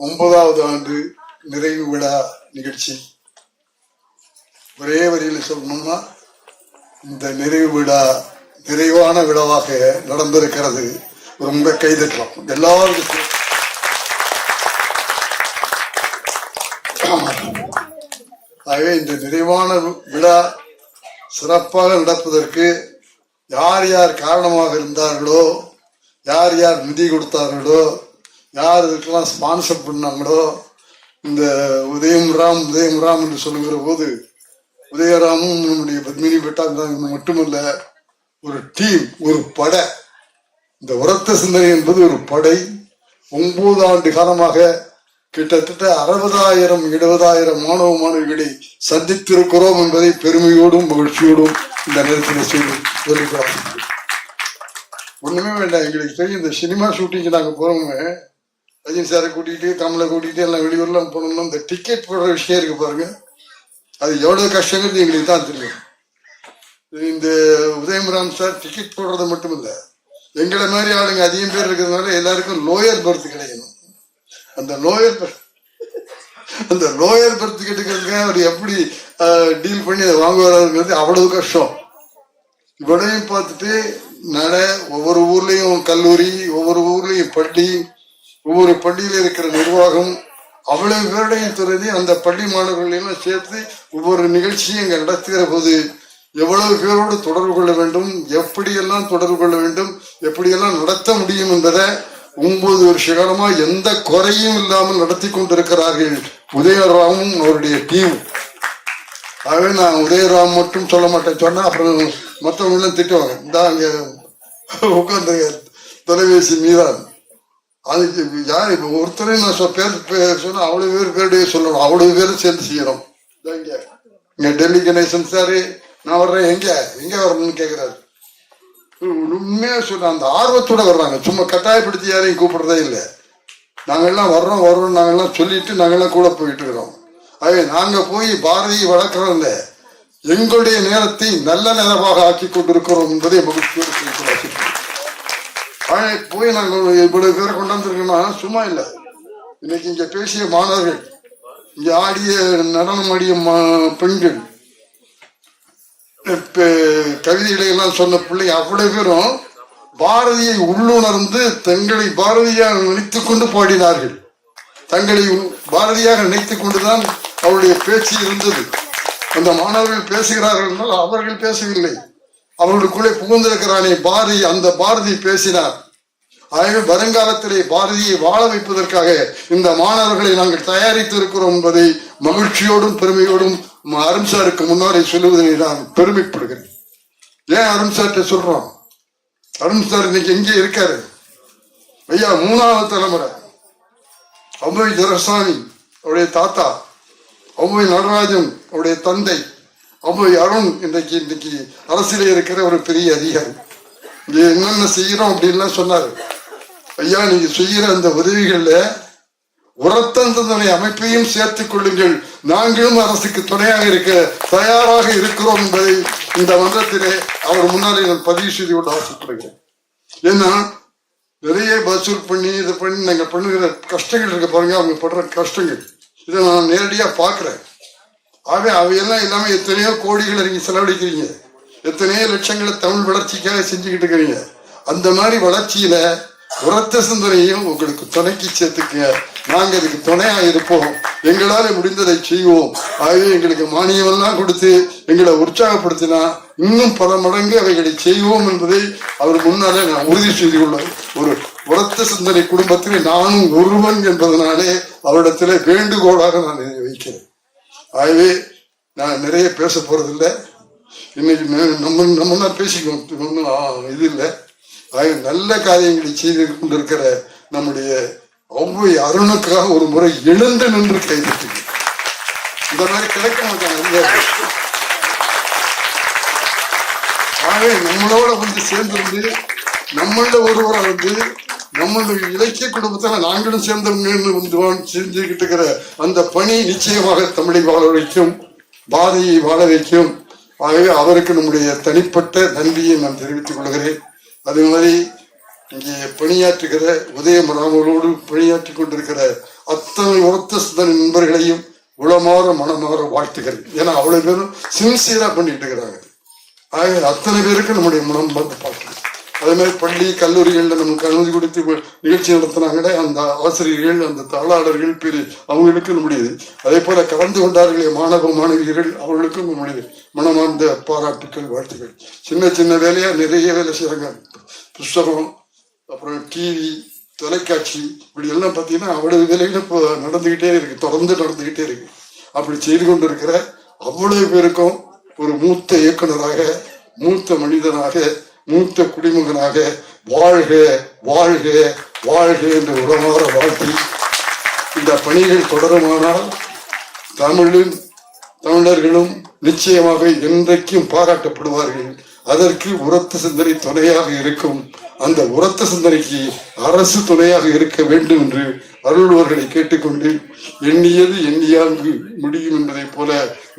ஒன்பதாவது ஆண்டு நிறைவு விழா நிகழ்ச்சி. ஒரே வரியில் சொல்லணும்னா இந்த நிறைவு விழா நிறைவான விழாவாக நடந்திருக்கிறது. ரொம்ப கைதட்டலாம். எல்லாருக்கும் ஆகவே இந்த நிறைவான விழா சிறப்பாக நடப்பதற்கு யார் யார் காரணமாக இருந்தார்களோ யார் யார் நிதி கொடுத்தார்களோ யார் இதுக்கெல்லாம் ஸ்பான்சர் பண்ணாங்களோ இந்த உதயம் ராம் உதயம் ராம் என்று சொல்லுகிற போது உதயராமும் நம்முடைய பத்மினி பெட்டாங்க மட்டுமல்ல ஒரு டீம் ஒரு படை. இந்த உரத்த சிந்தனை என்பது ஒரு படை. ஒன்பது ஆண்டு காலமாக கிட்டத்தட்ட அறுபதாயிரம் எழுபதாயிரம் மாணவ மாணவிகளை சந்தித்திருக்கிறோம் என்பதை பெருமையோடும் மகிழ்ச்சியோடும் இந்த நேரத்தில் சொல்லி சொல்லிக்கிறோம் ஒண்ணுமே வேண்டாம் எங்களுக்கு தெரியும் இந்த சினிமா ஷூட்டிங்க்கு நாங்கள் போறோமே ரஜினி சாரை கூட்டிகிட்டு கமலை கூட்டிகிட்டு எல்லாம் வெளியூர்லாம் போனோம்னா இந்த டிக்கெட் போடுற விஷயம் இருக்கு பாருங்க. அது எவ்வளோ கஷ்டங்கிறது எங்களுக்கு தான் தெரியும். இந்த உதயம்ராம் சார் டிக்கெட் போடுறது மட்டும் இல்லை எங்களை மாதிரி ஆளுங்க அதிகம் பேர் இருக்கிறதுனால எல்லாருக்கும் லோயர் பர்த் கிடைக்கணும். அந்த லோயர் அந்த லோயர் பர்த் கிடைக்கிறதுக்கு அவர் எப்படி டீல் பண்ணி அதை வாங்குவாருங்கிறது அவ்வளவு கஷ்டம். இவனையும் பார்த்துட்டு நட ஒவ்வொரு ஊர்லயும் கல்லூரி ஒவ்வொரு ஊர்லயும் பள்ளி ஒவ்வொரு பள்ளியில் இருக்கிற நிர்வாகம் அவ்வளவு பேருடையும் துறதி அந்த பள்ளி மாணவர்களையும் சேர்த்து ஒவ்வொரு நிகழ்ச்சியும் இங்கே நடத்துகிற போது எவ்வளவு பேரோடு தொடர்பு கொள்ள வேண்டும் எப்படியெல்லாம் தொடர்பு கொள்ள வேண்டும் எப்படியெல்லாம் நடத்த முடியும் என்பதை ஒன்பது வருஷ காலமா எந்த குறையும் இல்லாமல் நடத்தி கொண்டிருக்கிறார்கள் உதயராமும் அவருடைய டீம் ஆகவே நான் உதயராம் மட்டும் சொல்ல மாட்டேன் சொன்னா அப்புறம் மற்றவங்களும் திட்டுவாங்க. இந்த அங்கே உட்காந்து தொலைபேசி மீதான். அதுக்கு யார் இப்போ ஒருத்தரே நான் சொ- பேர் பேர் அவ்வளோ பேர் பேருடைய சொல்லணும். அவ்வளோ பேரும் சேர்ந்து செய்யணும். இங்கே. இங்கே டெல்லி கணேசன் சார் நான் வர்றேன். எங்கே? எங்கே வரணும்னு கேட்குறாரு உண்மையாக சொல்ல அந்த ஆர்வத்தோட வர்றாங்க. சும்மா கட்டாயப்படுத்தி யாரையும் கூப்பிடுறதே இல்லை. நாங்கள்லாம் வர்றோம் வர்றோம் நாங்கள்லாம் சொல்லிட்டு நாங்கெல்லாம் கூட போயிட்டு இருக்கிறோம் ஆகவே நாங்கள் போய் பாரதியை வளர்க்குறோம்ல. எங்களுடைய நேரத்தை நல்ல நேரமாக ஆக்கி கொண்டிருக்கிறோம் என்பதை மகிழ்ச்சியோடு சொல்லிக்கிறோம். போய் நாங்கள் இவ்வளவு பேரை கொண்டாந்துருக்கோம்னா சும்மா இல்லை. இன்னைக்கு இங்க பேசிய மாணவர்கள் இங்க ஆடிய நடனம் ஆடிய மா- பெண்கள் இப்ப கவிதைகளை எல்லாம் சொன்ன பிள்ளைங்க அவ்வளவு பேரும் பாரதியை உள்ளுணர்ந்து தங்களை பாரதியாக நினைத்து கொண்டு பாடினார்கள். தங்களை பாரதியாக நினைத்து கொண்டுதான் அவருடைய பேச்சு இருந்தது. அந்த மாணவர்கள் பேசுகிறார்கள் என்றால் அவர்கள் பேசவில்லை. அவர்களுக்குள்ளே புகுந்திருக்கிறானே. பாரதி அந்த பாரதி பேசினார். ஆகவே வருங்காலத்திலே பாரதியை வாழ வைப்பதற்காக இந்த மாணவர்களை நாங்கள் தயாரித்து இருக்கிறோம் என்பதை மகிழ்ச்சியோடும் பெருமையோடும் அரும்சாருக்கு சாருக்கு முன்னாடி சொல்லுவதை நான் பெருமைப்படுகிறேன். ஏன் அரும்சார்ட்ட சொல்றோம்? அருண் சார் இன்னைக்கு எங்கே இருக்காரு? ஐயா மூணாவது தலைமுறை. அம்மை துரசாமி அவருடைய தாத்தா அம்மை நடராஜன் அவருடைய தந்தை அம்மை அருண் இன்றைக்கு இன்றைக்கு அரசியல இருக்கிற ஒரு பெரிய அதிகாரி. இங்கே என்னென்ன செய்கிறோம் அப்படின்லாம் சொன்னார். ஐயா நீங்கள் செய்கிற அந்த உதவிகளில் உரத்தந்தனை அமைப்பையும் சேர்த்துக் கொள்ளுங்கள். நாங்களும் அரசுக்கு துணையாக இருக்க தயாராக இருக்கிறோம் என்பதை இந்த மன்றத்திலே அவர் முன்னாலே நான் பதிவு செய்து கொண்டு ஆசைப்படுகிறேன். ஏன்னா நிறைய வசூல் பண்ணி இதை பண்ணி நாங்கள் பண்ணுகிற கஷ்டங்கள் இருக்க பாருங்க அவங்க படுற கஷ்டங்கள். இதை நான் நேரடியாக பார்க்குறேன். ஆக அவையெல்லாம் இல்லாம எத்தனையோ கோடிகளை நீங்க செலவழிக்கிறீங்க. எத்தனையோ லட்சங்களை தமிழ் வளர்ச்சிக்காக செஞ்சுக்கிட்டு இருக்கிறீங்க. அந்த மாதிரி வளர்ச்சியில உரத்த சிந்தனையும் உங்களுக்கு துணைக்கு சேர்த்துக்க நாங்க இதுக்கு துணையா இருப்போம். எங்களால முடிந்ததை செய்வோம். ஆகவே எங்களுக்கு மானியம் எல்லாம் கொடுத்து எங்களை உற்சாகப்படுத்தினா இன்னும் பல மடங்கு அவைகளை செய்வோம் என்பதை அவர் முன்னாலே நான் உறுதி செய்து கொள்ள ஒரு உரத்த சிந்தனை குடும்பத்தில் நானும் ஒருவன் என்பதனாலே அவரிடத்திலே வேண்டுகோளாக நான் வைக்கிறேன். ஆகவே நான் நிறைய பேச போறதில்லை. இன்னைக்கு நம்ம நம்ம பேசிக்கணும். ஒன்றும் இது இல்லை. ஆக நல்ல காரியங்களை செய்து கொண்டிருக்கிற நம்முடைய ஒவ்வொரு அருணுக்காக ஒரு முறை எழுந்து நின்று கைதிட்டு இந்த மாதிரி கிடைக்க மாட்டாங்க ஆகவே நம்மளோட வந்து சேர்ந்திருந்து நம்மள ஒருவரை வந்து நம்மளுடைய இலக்கிய குடும்பத்தில் நாங்களும் சேர்ந்தவங்கன்னு வந்து செஞ்சுக்கிட்டு இருக்கிற அந்த பணி நிச்சயமாக தமிழை வாழ வைக்கும் பாதையை வாழ வைக்கும். ஆகவே அவருக்கு நம்முடைய தனிப்பட்ட நன்றியை நான் தெரிவித்துக் கொள்கிறேன். அதே மாதிரி இங்கே பணியாற்றுகிற உதயமராமலோடு பணியாற்றி கொண்டிருக்கிற அத்தனை உரத்த சுத நண்பர்களையும் உளமாற மனமாற வாழ்த்துகிறேன். ஏன்னா அவ்வளவு பேரும் சின்சியரா பண்ணிட்டு இருக்கிறாங்க. ஆகவே அத்தனை பேருக்கு நம்முடைய மனம் வந்து பார்க்கணும். அதே மாதிரி பள்ளி கல்லூரிகளில் நமக்கு அனுமதி கொடுத்து நிகழ்ச்சி நடத்தினாங்களே அந்த ஆசிரியர்கள் அந்த தாளாளர்கள் பெரிய அவங்களுக்கு நம்முடைய அதே போல கலந்து கொண்டார்களே மாணவ மாணவியர்கள் அவர்களுக்கும் நம்முடைய மனமார்ந்த பாராட்டுக்கள் வாழ்த்துக்கள். சின்ன சின்ன வேலையா நிறைய வேலை செய்யறாங்க புஸ்தகம் அப்புறம் டிவி தொலைக்காட்சி இப்படி எல்லாம் பார்த்தீங்கன்னா அவ்வளவு வேலைகள் இப்போ நடந்துகிட்டே இருக்கு. தொடர்ந்து நடந்துகிட்டே இருக்கு. அப்படி செய்து கொண்டிருக்கிற அவ்வளவு பேருக்கும் ஒரு மூத்த இயக்குனராக மூத்த மனிதனாக மூத்த குடிமகனாக வாழ்க வாழ்க வாழ்க என்று உரமாற வாழ்த்தி இந்த பணிகள் தொடருமானால் தமிழின் தமிழர்களும் நிச்சயமாக என்றைக்கும் பாராட்டப்படுவார்கள். அதற்கு உரத்த சிந்தனை துணையாக இருக்கும். அந்த உரத்த சிந்தனைக்கு அரசு துணையாக இருக்க வேண்டும் என்று அருள்வர்களை கேட்டுக்கொண்டு எண்ணியது எண்ணியாங்கு முடியும் என்பதைப் போல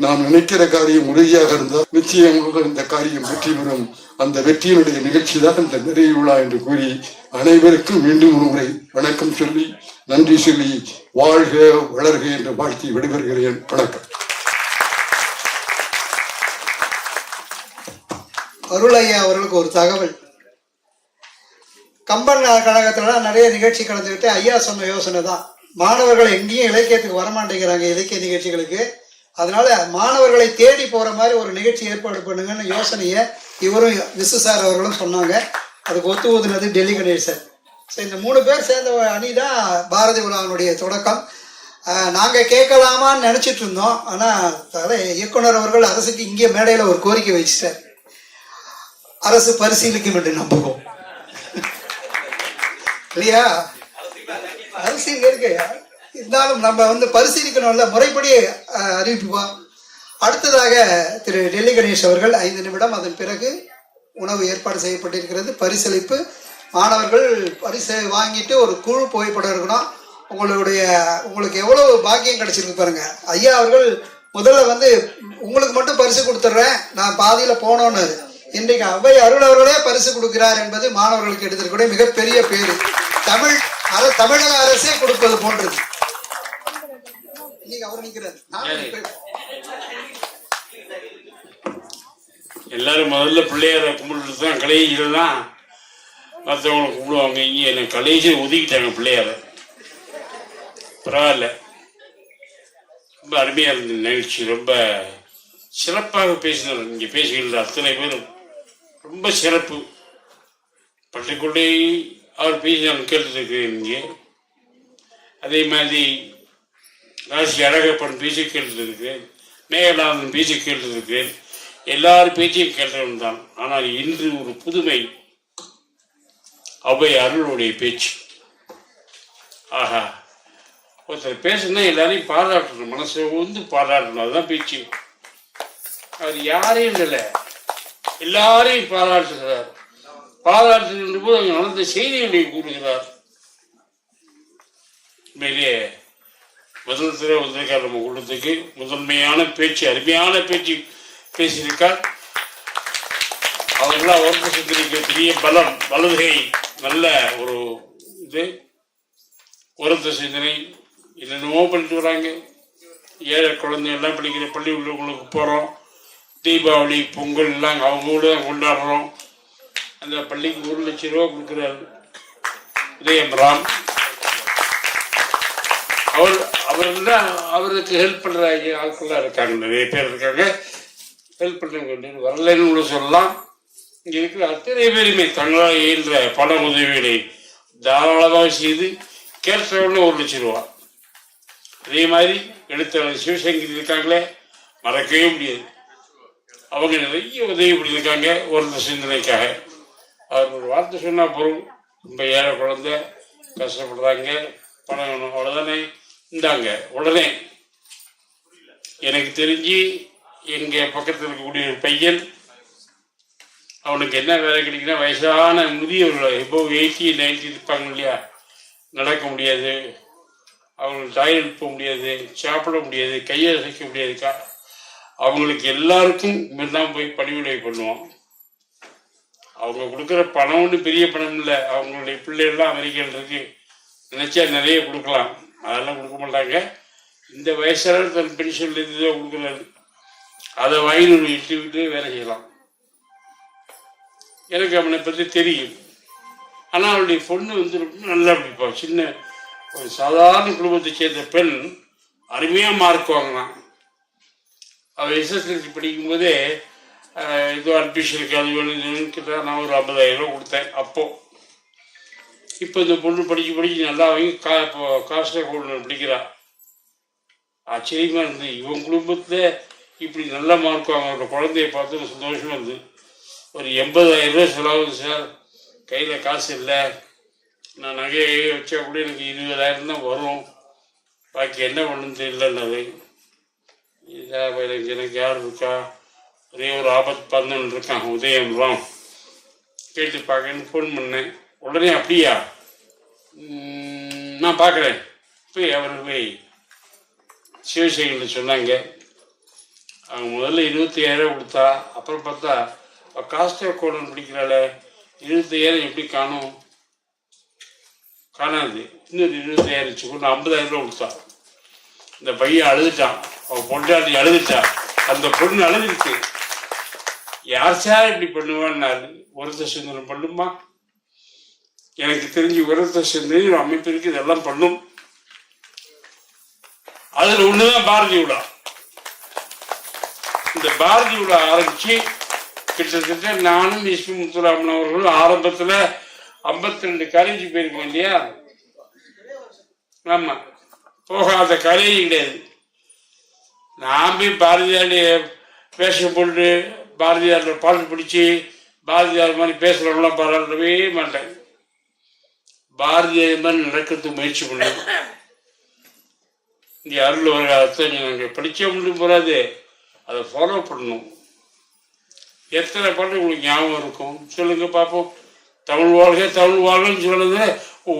நாம் நினைக்கிற காரியம் உறுதியாக இருந்தால் நிச்சயமாக இந்த காரியம் வெற்றி பெறும். அந்த வெற்றியினுடைய நிகழ்ச்சி தான் இந்த நிறைவு விழா என்று கூறி அனைவருக்கும் மீண்டும் ஒரு முறை வணக்கம் சொல்லி நன்றி சொல்லி வாழ்க வளர்க என்று வாழ்த்தி விடுபெறுகிறேன். வணக்கம். அருளையா அவர்களுக்கு ஒரு தகவல். கம்பன் கழகத்துலலாம் நிறைய நிகழ்ச்சி கலந்துக்கிட்டு ஐயா சொன்ன யோசனை தான். மாணவர்கள் எங்கேயும் இலக்கியத்துக்கு வரமாட்டேங்கிறாங்க இலக்கிய நிகழ்ச்சிகளுக்கு. அதனால மாணவர்களை தேடி போற மாதிரி ஒரு நிகழ்ச்சி ஏற்பாடு பண்ணுங்கன்னு யோசனையை இவரும் விசு சார் அவர்களும் சொன்னாங்க. அதுக்கு ஒத்து ஊதுனது டெல்லி கணேசன் சார். ஸோ இந்த மூணு பேர் சேர்ந்த அணி தான் பாரதி விழாவினுடைய தொடக்கம். நாங்கள் கேட்கலாமான்னு நினச்சிட்டு இருந்தோம். ஆனால் தலை இயக்குனர் அவர்கள் அரசுக்கு இங்கே மேடையில் ஒரு கோரிக்கை வச்சுட்டார். அரசு பரிசீலிக்கும் என்று நம்புவோம். இல்லையா? அரசு இருக்கு. இருந்தாலும் நம்ம வந்து பரிசீலிக்கணும்ல. முறைப்படி அஹ், அடுத்ததாக திரு டெல்லி கணேஷ் அவர்கள் ஐந்து நிமிடம் அதன் பிறகு உணவு ஏற்பாடு செய்யப்பட்டிருக்கிறது. பரிசளிப்பு. மாணவர்கள் பரிசு வாங்கிட்டு ஒரு குழு புகைப்படம் இருக்கணும் உங்களுடைய உங்களுக்கு எவ்வளவு பாக்கியம் கிடைச்சிருக்கு பாருங்க. ஐயா அவர்கள் முதல்ல வந்து உங்களுக்கு மட்டும் பரிசு கொடுத்துட்றேன். நான் பாதியில் போனோன்னு இன்றைக்கு அவை அருள் அவர்களே பரிசு கொடுக்கிறார் என்பது மாணவர்களுக்கு எடுத்திருக்கக்கூடிய மிகப்பெரிய பேரு. தமிழ் அர- தமிழக அரசே கொடுப்பது போன்றது. இன்னைக்கு அவர் நிக்கிறார் நான் நிற்பேன். எல்லாரும் முதல்ல பிள்ளையார கும்பிட்டு தான் கடைசியில் தான் மற்றவங்களை கும்பிடுவாங்க. இங்கே எனக்கு கடைசியில் ஒதுக்கிட்டாங்க பிள்ளையார. பரவாயில்ல. ரொம்ப அருமையாக இருந்தது நிகழ்ச்சி. ரொம்ப சிறப்பாக பேசினார். இங்கே பேசுகின்ற அத்தனை பேரும் ரொம்ப சிறப்பு. பட்டுக்கொண்டே அவர் பேசி நான் கேட்டுருக்கிறேன் இங்கே. அதே மாதிரி அழகப்பன் பேசி கேட்டிருக்கிறேன் மேகநாதன் பேசி கேட்டிருக்கிறேன் எல்லாரும் பேச்சையும் கேட்டவன் தான். ஆனால் இன்று ஒரு புதுமை அவை அருளுடைய பேச்சு. ஆஹா. ஒருத்தர் பேசுனா எல்லாரையும் பாராட்டணும். மனசை வந்து பாராட்டணும். அதுதான் பேச்சு அவர் யாரையும் இல்லை எல்லாரையும் பாராட்டுகிறார். பாராட்டுகின்ற போது அங்கே நடந்த செய்திகளை கூறுகிறார். உண்மையிலேயே முதல் தடவை வந்திருக்கார் நம்ம கூட்டத்துக்கு முதன்மையான பேச்சு அருமையான பேச்சு பேசியிருக்கார். அவர்களாக ஒன்று சிந்தனைக்கு பெரிய பலம் வலதுகை நல்ல ஒரு இது. உரத்த சிந்தனை என்னென்னமோ பண்ணிட்டு வராங்க. ஏழை குழந்தை எல்லாம் படிக்கிற பள்ளி உள்ளவங்களுக்கு போகிறோம் தீபாவளி பொங்கல் எல்லாம் அவங்க கூட தான் கொண்டாடுறோம். அந்த பள்ளிக்கு ஒரு லட்சம் ரூபா கொடுக்குறாரு. உதயம் ராம் அவர் அவர் தான் அவருக்கு ஹெல்ப் பண்ணுற ஆட்கள்லாம் இருக்காங்க நிறைய பேர் இருக்காங்க. ஹெல்ப் பண்ணுறவங்க வரலைன்னு கூட சொல்லலாம். இங்கே இருக்கிற அத்தனை பேருமே தங்களால் இயன்ற பண உதவிகளை தாராளமாக செய்து கேட்டவொடனே ஒரு லட்சம் ரூபா. அதே மாதிரி எழுத்தாளர் சிவசங்கர் இருக்காங்களே மறக்கவே முடியாது. அவங்க நிறைய உதவி பண்ணியிருக்காங்க ஒரு சிந்தனைக்காக அவர் ஒரு வார்த்தை சொன்னால் போதும். ரொம்ப ஏழை குழந்தை கஷ்டப்படுறாங்க பணம் வேணும் அவ்வளோதானே இந்தாங்க உடனே. எனக்கு தெரிஞ்சு எங்க பக்கத்தில் இருக்கக்கூடிய ஒரு பையன் அவனுக்கு என்ன வேலை கிடைக்குன்னா வயசான முதியவர்கள் இப்போ எயிட்டி நைன்டி இருப்பாங்க இல்லையா? நடக்க முடியாது. அவங்களுக்கு டாய்லெட் போக முடியாது சாப்பிட முடியாது கையை அசைக்க முடியாது. அவங்களுக்கு எல்லாருக்கும் தான் போய் பணிவிடை பண்ணுவோம் அவங்க கொடுக்குற பணம் ஒன்றும் பெரிய பணம் இல்லை. அவங்களுடைய பிள்ளைகள்லாம் அமெரிக்கன் இருக்கு. நினைச்சா நிறைய கொடுக்கலாம். அதெல்லாம் கொடுக்க மாட்டாங்க. இந்த வயசான தன் பென்ஷன்ல இருந்து தான் கொடுக்குறாரு. அதை வாயில் இட்டு இட்டுக்கிட்டு வேலை செய்யலாம். எனக்கு அவனை பற்றி தெரியும். ஆனால் அவனுடைய பொண்ணு வந்து ரொம்ப நல்லா பிடிப்பான் சின்ன ஒரு சாதாரண குடும்பத்தை சேர்ந்த பெண் அருமையாக மார்க் வாங்கினான் அவள் எஸ்எஸ்எல்சி படிக்கும்போதே அஹ், இது அட்மிஷனுக்கு அது வேணும் நான் ஒரு ஐம்பதாயிரம் ரூபா கொடுத்தேன். அப்போது இப்போ இந்த பொண்ணு படிக்க படிக்க நல்லா வாங்கி கா இப்போ காசில் அக்கௌண்ட் படிக்கிறா. ஆச்சரியமாக இருந்தது. இவன் குடும்பத்தில் இப்படி நல்ல மார்க் அவங்களோட குழந்தைய பார்த்து சந்தோஷமாக இருந்தது. இருந்து ஒரு எண்பதாயிரம் ரூபா செலவுது சார். கையில் காசு இல்லை. நான் நகையை வச்சா கூட எனக்கு இருபதாயிரம் தான் வரும். பாக்கி என்ன பண்ணுன்னு தெரியலன்னாரு இதாக எனக்கு எனக்கு யார் இருக்கா? ஒரே ஒரு ஆபத்து பந்தன் இருக்கான். உதயம் ராம் கேட்டு பார்க்கன்னு ஃபோன் பண்ணேன். உடனே அப்படியா? நான் பார்க்குறேன். போய் அவர் போய் சிவசேகரில் சொன்னாங்க. அவங்க முதல்ல இருபத்தி ஐயாயிரம் கொடுத்தா அப்புறம் பார்த்தா காஸ்ட் கோடன் பிடிக்கிறாள இருபத்தையாயிரம் எப்படி காணும்? காணாது. இன்னொரு இருபத்தி ஐயாயிரம் வச்சு கொண்டு ஐம்பதாயிரம் ரூபா கொடுத்தா. இந்த பையன் அழுதுட்டான். அவன் பொண்டாட்டி அழுதுட்டா. அந்த பொண்ணு அழுதுருச்சு யார் சார் இப்படி பண்ணுவான்னாரு? ஒருத்த சுந்தரம் பண்ணுமா? எனக்கு தெரிஞ்சு உரத்த சிந்தனை ஒரு இதெல்லாம் பண்ணும். அதில் ஒண்ணுதான் பாரதி விழா. இந்த பாரதி விழா ஆரம்பிச்சு கிட்டத்தட்ட நானும் எஸ்பி முத்துராமன் அவர்களும் ஆரம்பத்துல 52 ரெண்டு காலேஜ் போயிருக்கோம் இல்லையா? ஆமா. போகாத காலேஜ் கிடையாது. நான் போய் பாரதியாருடைய வேஷம் போட்டு பாரதியாரோட பாட்டு பிடிச்சி பாரதியார் மாதிரி பேசுறவங்களாம் பாராட்டவே மாட்டேன். பாரதியார் மாதிரி நடக்கிறதுக்கு முயற்சி பண்ணும் இங்கே அருள் வருகாலத்தை நீங்கள் படிக்க முடியும் போகாது அதை ஃபாலோ பண்ணணும். எத்தனை பாட்டு உங்களுக்கு ஞாபகம் இருக்கும்? சொல்லுங்க பார்ப்போம் தமிழ் வாழ்க தமிழ் வாழ்கன்னு சொன்னது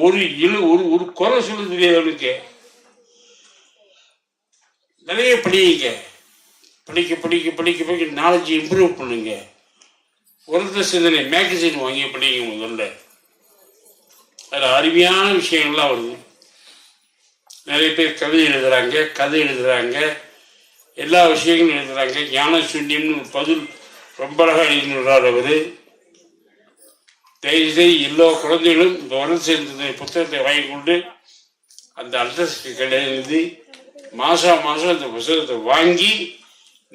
ஒரு இழு ஒரு ஒரு குறை சொல்ல தெரியாது அவனுக்கு நிறைய படிங்க. படிக்க படிக்க படிக்க படிக்க நாலேஜ் இம்ப்ரூவ் பண்ணுங்க. உரத்த சிந்தனை மேகசின் வாங்கி படிங்க முதல்ல அதில் அருமையான விஷயங்கள்லாம் வருது. நிறைய பேர் கவிதை எழுதுறாங்க கதை எழுதுறாங்க எல்லா விஷயங்களும் எழுதுறாங்க. ஞான சூன்யம்னு ஒரு பதில் ரொம்ப அழகாக எழுதினார் அவர். தயவுசெய்து எல்லா குழந்தைகளும் இந்த உடம்பு சேர்ந்த புத்தகத்தை வாங்கி கொண்டு அந்த அட்ரஸ்க்கு கிடையாது மாதம் மாதம் அந்த புத்தகத்தை வாங்கி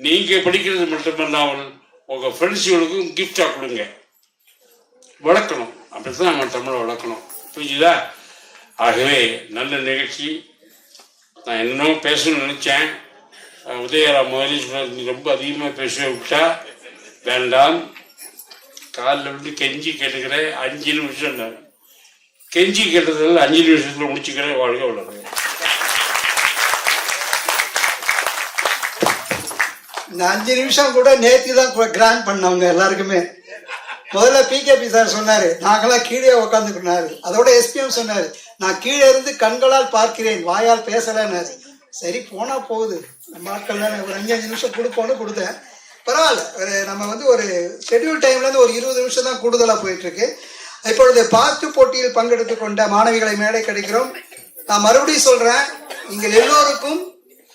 நீங்கள் படிக்கிறது மட்டுமல்லாமல் உங்கள் ஃப்ரெண்ட்ஸுகளுக்கும் கிஃப்டாக கொடுங்க. வளர்க்கணும். அப்படி தான் நம்ம தமிழை வளர்க்கணும். புரிஞ்சுதா? ஆகவே நல்ல நிகழ்ச்சி. நான் என்னமோ பேசணும்னு நினச்சேன். உதயரா உதயராம் முதலி ரொம்ப அதிகமாக பேச விட்டா வேண்டாம். காலில் விட்டு கெஞ்சி கேட்டுக்கிறேன். அஞ்சு நிமிஷம் கெஞ்சி கேட்டதில் அஞ்சு நிமிஷத்தில் முடிச்சுக்கிறேன். வாழ்க வளர்கிறேன் இந்த அஞ்சு நிமிஷம் கூட நேற்று தான் கிராண்ட் பண்ணவங்க எல்லாருக்குமே. முதல்ல பிகேபி சார் சொன்னாரு. நாங்களாம் கீழே உக்காந்துக்கினாரு. அதோட எஸ்பிஎம் சொன்னாரு. நான் கீழே இருந்து கண்களால் பார்க்கிறேன் வாயால் பேசலன்னாரு. சரி போனா போகுது. நம்ம ஆட்கள் தானே. ஒரு அஞ்சு அஞ்சு நிமிஷம் கொடுப்போம்னு கொடுத்தேன். பரவாயில்ல. ஒரு நம்ம வந்து ஒரு ஷெட்யூல் டைம்ல இருந்து ஒரு இருபது நிமிஷம் தான் கூடுதலா போயிட்டு இருக்கு இப்பொழுது பாட்டு போட்டியில் பங்கெடுத்து கொண்ட மாணவிகளை மேடை கிடைக்கிறோம். நான் மறுபடியும் சொல்றேன் நீங்கள் எல்லோருக்கும்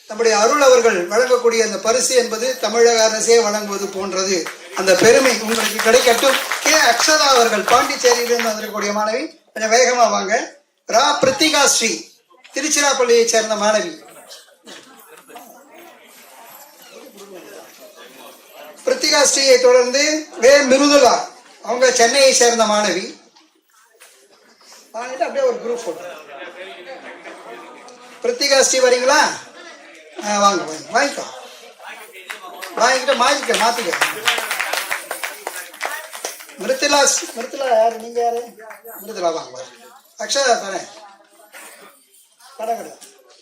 நம்முடைய அருள் அவர்கள் வழங்கக்கூடிய அந்த பரிசு என்பது தமிழக அரசே வழங்குவது போன்றது. அந்த பெருமை உங்களுக்கு கிடைக்கட்டும். கே. அக்ஷதா அவர்கள் பாண்டிச்சேரியிலிருந்து வந்திருக்கக்கூடிய மாணவி. கொஞ்சம் வேகமா வாங்க. ரா. பிரித்திகா ஸ்ரீ திருச்சிராப்பள்ளியை சேர்ந்த மாணவி. பிரித்திகா ஸ்ரீயை தொடர்ந்து வே. மிருதுலா அவங்க சென்னையை சேர்ந்த மாணவி. அப்படியே ஒரு குரூப் போட்டோ பிரித்திகா ஸ்ரீ வரீங்களா? ஆ, வாங்க வாங்க. வாங்கிக்கோ. வாங்கிக்கிட்ட மாத்திக்க மாத்திக்க. மிருத்திலா மிருத்திலா யாரு? நீங்க யாரு? மிருத்திலா வாங்க வாங்க. அக்ஷயா தானே? கடை கடை.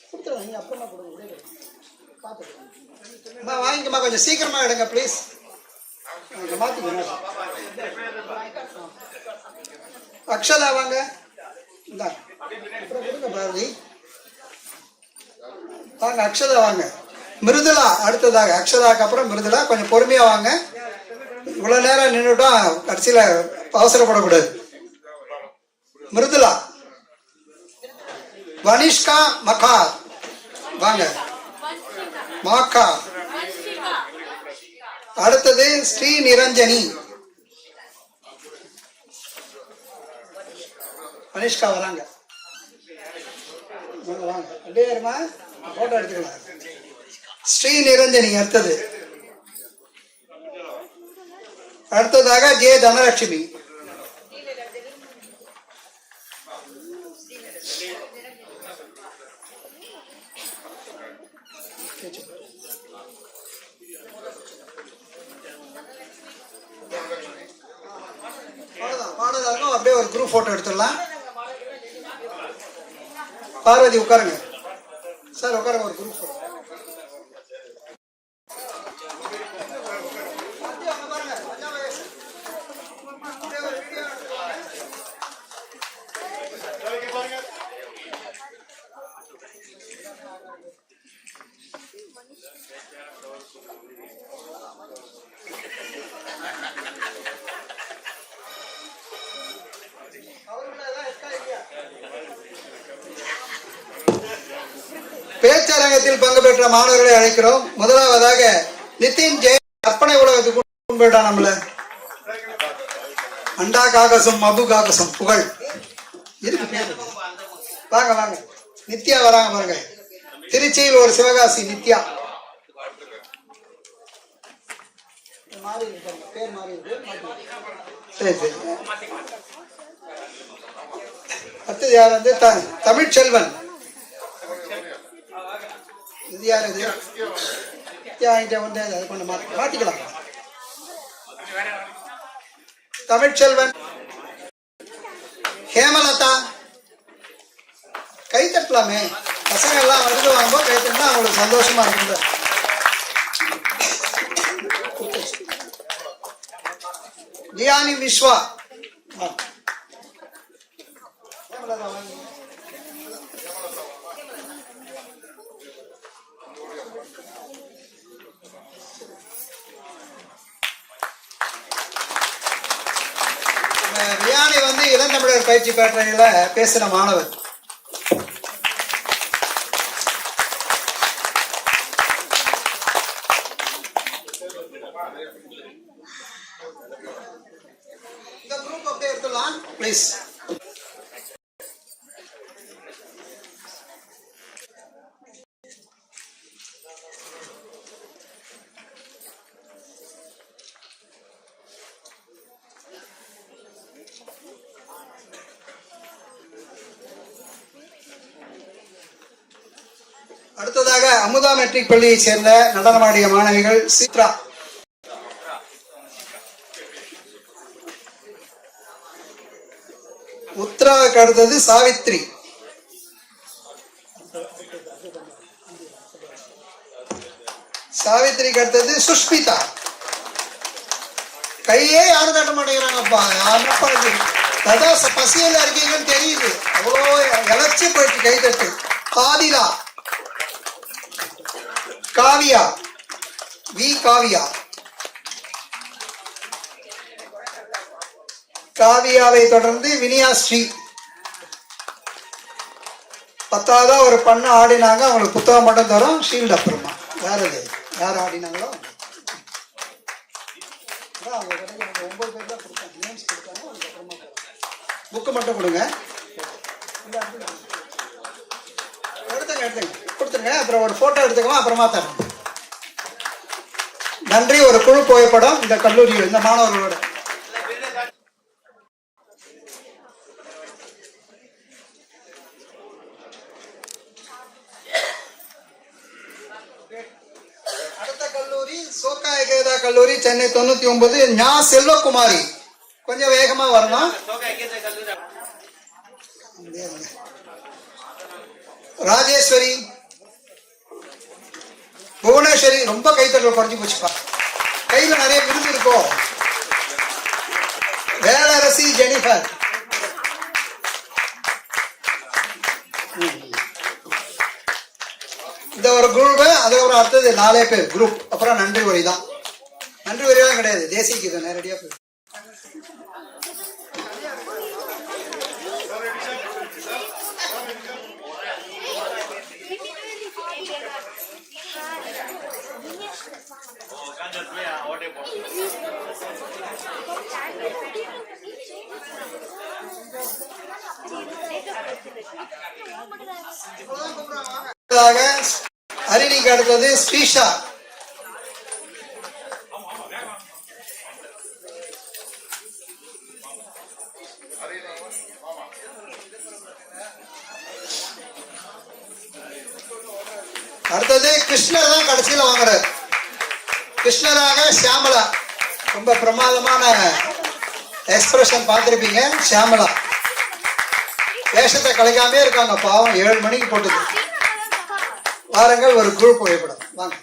கொடுத்துருங்க நீங்க அப்புறமா கொடுங்க. அம்மா வாங்கிக்கம்மா கொஞ்சம் சீக்கிரமா எடுங்க ப்ளீஸ் மாத்திக்கணும் அக்ஷதா வாங்க. இந்தா. அப்புறம் கொடுங்க பாரதி. வாங்க அக்ஷதா வாங்க. மிருதுலா அடுத்ததாக. அக்ஷதாக்கு அப்புறம் மிருதுலா கொஞ்சம் பொறுமையா வாங்க. இவ்வளவு நேரம் நின்றுட்டா கடைசியில அவசரப்படக்கூடாது. மிருதுலா வனிஷ்கா மகா வாங்க. மாக்கா. அடுத்தது ஸ்ரீ நிரஞ்சனி. வனிஷ்கா வராங்க. அப்படியே இருமா போட்டோ எடுத்துக்கலாம். ஸ்ரீ நிரஞ்சனி அடுத்தது. அடுத்ததாக ஜே தனலட்சுமி. அவ்வளவுதான் அப்படியே ஒரு குரூப் போட்டோ எடுத்துடலாம். பார்வதி உட்காருங்க. சார் உட்காருங்க ஒரு குரூப் போட்டோ பேச்சரங்கத்தில் பங்கு பெற்ற மாணவர்களை அழைக்கிறோம். முதலாவதாக நிதின் ஜெய கற்பனை உலகத்துக்கு போயிட்டா நம்மள அண்டா காகசம் மபு காகசம் புகழ். இருக்கு வாங்க வாங்க. நித்யா வராங்க பாருங்க. திருச்சியில் ஒரு சிவகாசி நித்யா. சரி சரி. அடுத்தது யார் வந்து? த- தமிழ்ச்செல்வன். இது யார் இது? என்கிட்ட வந்து அதை கொஞ்சம் மாற்றி மாற்றிக்கலாம் தமிழ்ச்செல்வன். ஹேமலதா. கை தட்டலாமே. பசங்க எல்லாம் வருது வாங்கும்போது கை தட்டினா அவங்களுக்கு சந்தோஷமா இருக்குது ஜியானி விஸ்வா ஹேமலதா தமிழர் பயிற்சி பேட்டறையில பேசின மாணவர் இந்த குரூப் அப்படியே எடுத்துலாம் ப்ளீஸ் அடுத்ததாக அமுதா மெட்ரிக் பள்ளியை சேர்ந்த நடனமாடிய மாணவிகள் சித்ரா. உத்ராவுக்கு அடுத்தது சாவித்ரி. சாவித்ரிக்கு அடுத்தது சுஷ்மிதா. கையே யாரும் தட்ட மாட்டேங்கிறாங்கப்பா. யாருப்பா அதான் இருக்கீங்கன்னு தெரியுது. அவ்வளோ இழைச்சி போயிட்டு கை தட்டு. பாதிலா. காவியா. வி காவியா. காவியாவை தொடர்ந்து வினியா ஸ்ரீ பத்தாவதா ஒரு பண்ண ஆடினாங்க அவங்களுக்கு புத்தகம் மட்டும் தரோம் ஷீல்டு அப்புறமா வேற இது யார் ஆடினாங்களோ? அவங்க கடைக்கு ஒன்பது பேர் தான் கொடுத்தாங்க. நேம்ஸ் கொடுத்தாங்க அவங்களுக்கு புக்கு மட்டும் கொடுங்க. எடுத்துங்க எடுத்துங்க. கொடுத்துருங்க. அப்புறம் ஒரு போட்டோ எடுத்துக்கலாம் அப்புறமா தரேன். நன்றி ஒரு குழு புகைப்படம். இந்த கல்லூரியில் இந்த மாணவர்களோட. அடுத்த கல்லூரி சோகா கல்லூரி சென்னை தொண்ணூத்தி ஒன்பது. ஞா செல்வகுமாரி. கொஞ்சம் வேகமா வரணும். ராஜேஸ்வரி. புவனேஸ்வரி ரொம்ப கைத்தட்டல் குறைஞ்சு போச்சுப்பா கையில நிறைய விருது இருக்கும் வேலரசி ஜெனிஃபர். இந்த ஒரு குரூப் அதுக்கப்புறம் ஒரு அடுத்தது நாலே பேர் குரூப் அப்புறம் நன்றி உரை தான் நன்றி உரையெல்லாம் கிடையாது. தேசிய கீதம் நேரடியாக அடுத்ததாக ஹரிணிக்கு அடுத்தது ஸ்ரீஷா. அடுத்தது கிருஷ்ணர் தான் கடைசியில வாங்குறாரு. கிருஷ்ணராக ஷியாமலா. ரொம்ப பிரமாதமான எக்ஸ்பிரஷன் பார்த்துருப்பீங்க ஷியாமலா. வேஷத்தை கலைக்காமே இருக்காங்க பாவம். ஏழு மணிக்கு போட்டது. வாருங்கள் ஒரு குழு புகைப்படம். வாங்க.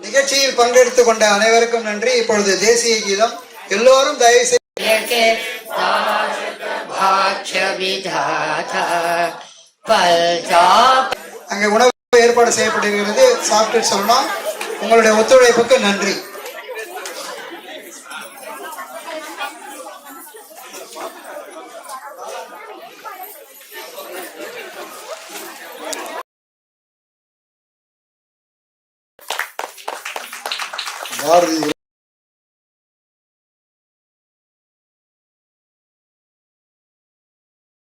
நிகழ்ச்சியில் பங்கெடுத்து கொண்ட அனைவருக்கும் நன்றி. இப்பொழுது தேசிய கீதம். எல்லோரும் தயவு செய்து உணவு ஏற்பாடு செய்யப்பட்டிருக்கிறது. சாப்பிட்டு சொல்லணும் உங்களுடைய ஒத்துழைப்புக்கு நன்றி. பாரதி